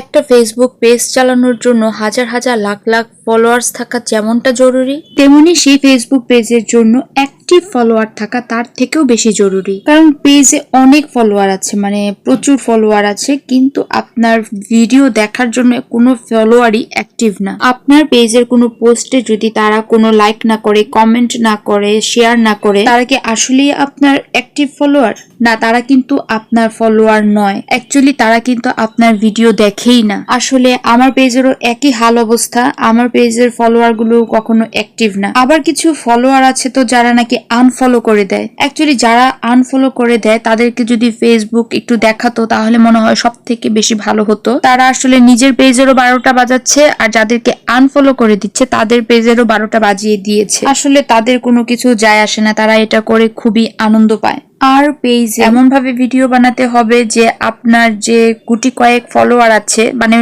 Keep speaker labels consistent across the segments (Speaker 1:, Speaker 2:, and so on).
Speaker 1: একটা Facebook page চালানোর জন্য হাজার হাজার লাখ লাখ ফলোয়ার্স থাকা যেমনটা জরুরি, তেমনি সেই ফেসবুক পেজের জন্য অ্যাক্টিভ ফলোয়ার থাকা তার থেকেও বেশি জরুরি। কারণ পেজে অনেক ফলোয়ার আছে মানে প্রচুর ফলোয়ার আছে, কিন্তু আপনার ভিডিও দেখার জন্য কোনো ফলোয়ারই অ্যাক্টিভ না। আপনার পেজের কোনো পোস্টে যদি তারা কোনো লাইক না করে কমেন্ট না করে শেয়ার না করে, তারা কি আসলেই আপনার অ্যাক্টিভ ফলোয়ার না, তারা কিন্তু আপনার ফলোয়ার নয়। অ্যাকচুয়ালি তারা কিন্তু আপনার ভিডিও দেখেই না। আসলে আমার পেজেরও একই হাল অবস্থা, আমার পেজের ফলোয়ারগুলো কখনো অ্যাক্টিভ না। আবার কিছু ফলোয়ার আছে তো যারা নাকি আনফলো করে দেয়। অ্যাকচুয়ালি যারা আনফলো করে দেয়, তাদেরকে যদি ফেসবুক একটু দেখাতো, তাহলে মনে হয় সব থেকে বেশি ভালো হতো। তারা আসলে নিজের পেজেরও বারোটা বাজাচ্ছে, আর যাদেরকে আনফলো করে দিচ্ছে, তাদের পেজেরও বারোটা বাজিয়ে দিয়েছে। আসলে তাদের কোনো কিছু যায় আসে না, তারা এটা করে খুবই আনন্দ পায়। আর পেজ এমন ভাবে ভিডিও বানাতে হবে যে আপনার যে গুটি কয়েক ফলোয়ার আছে মানে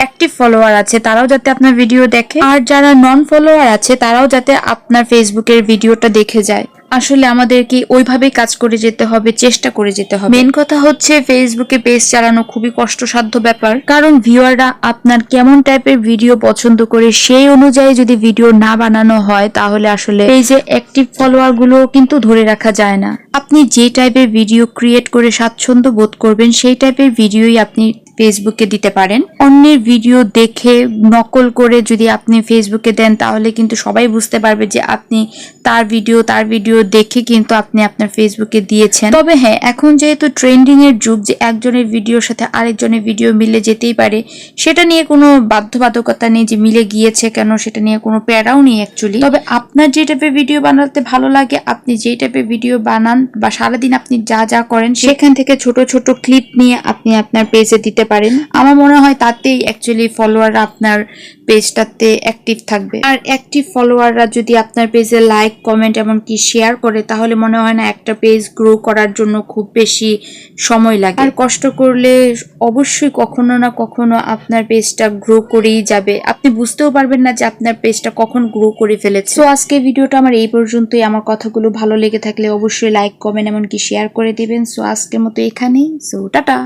Speaker 1: অ্যাক্টিভ ফলোয়ার আছে, তারাও যাতে আপনার ভিডিও দেখে। আর যারা নন ফলোয়ার আছে, তারাও যাতে আপনার ফেসবুকের ভিডিওটা দেখে যায়। আসলে আমাদেরকে ওইভাবেই কাজ করে যেতে হবে, চেষ্টা করে যেতে হবে। মেন কথা হচ্ছে ফেসবুকে পেজ চালানো খুবই কষ্টসাধ্য ব্যাপার। কারণ ভিউয়াররা আপনার কেমন টাইপের ভিডিও পছন্দ করে সেই অনুযায়ী যদি ভিডিও না বানানো হয়, তাহলে আসলে পেজে অ্যাক্টিভ ফলোয়ারগুলো কিন্তু ধরে রাখা যায় না। আপনি যে টাইপের ভিডিও ক্রিয়েট করে স্বাচ্ছন্দ্য বোধ করবেন, সেই টাইপের ভিডিওই আপনি ফেসবুকে দিতে পারেন। অন্যের ভিডিও দেখে, নকল করে যদি আপনি ফেসবুকে দেন, তাহলে কিন্তু সবাই বুঝতে পারবে যে আপনি তার ভিডিও তার ভিডিও দেখে কিন্তু আপনি আপনার ফেসবুকে দিয়েছেন। তবে হ্যাঁ এখন যেহেতু ট্রেন্ডিং এর যুগ, যে একজনের ভিডিওর সাথে আরেকজনের ভিডিও মিলে যেতেই পারে, সেটা নিয়ে কোনো বাধ্যবাধকতা নেই যে মিলে গিয়েছে কেন, সেটা নিয়ে কোনো প্যারাও নেই অ্যাকচুয়ালি তবে আপনার যে টাইপের ভিডিও বানাতে ভালো লাগে, আপনি যে টাইপের ভিডিও বানান, বা সারাদিন আপনি যা যা করেন, সেখান থেকে ছোট ছোট ক্লিপ নিয়ে আপনি আপনার পেজে দিতে পারেন? আমার মনে হয় তাতেই অ্যাকচুয়ালি ফলোয়ার আপনার পেজটাতে অ্যাক্টিভ থাকবে। আর অ্যাক্টিভ ফলোয়াররা যদি আপনার পেজে লাইক কমেন্ট এমনকি শেয়ার করে, তাহলে মনে হয় না একটা পেজ গ্রো করার জন্য খুব বেশি সময় লাগে। আর কষ্ট করলে অবশ্যই কখনো না কখনো আপনার পেজটা গ্রো করেই যাবে। আপনি বুঝতেও পারবেন না যে আপনার পেজটা কখন গ্রো করে ফেলেছে। তো আজকে ভিডিওটা আমার এই পর্যন্তই। আমার কথাগুলো ভালো লেগে থাকলে অবশ্যই লাইক কমেন্ট এমনকি শেয়ার করে দিবেন। সো আজকের মতো এখানেই। So tata!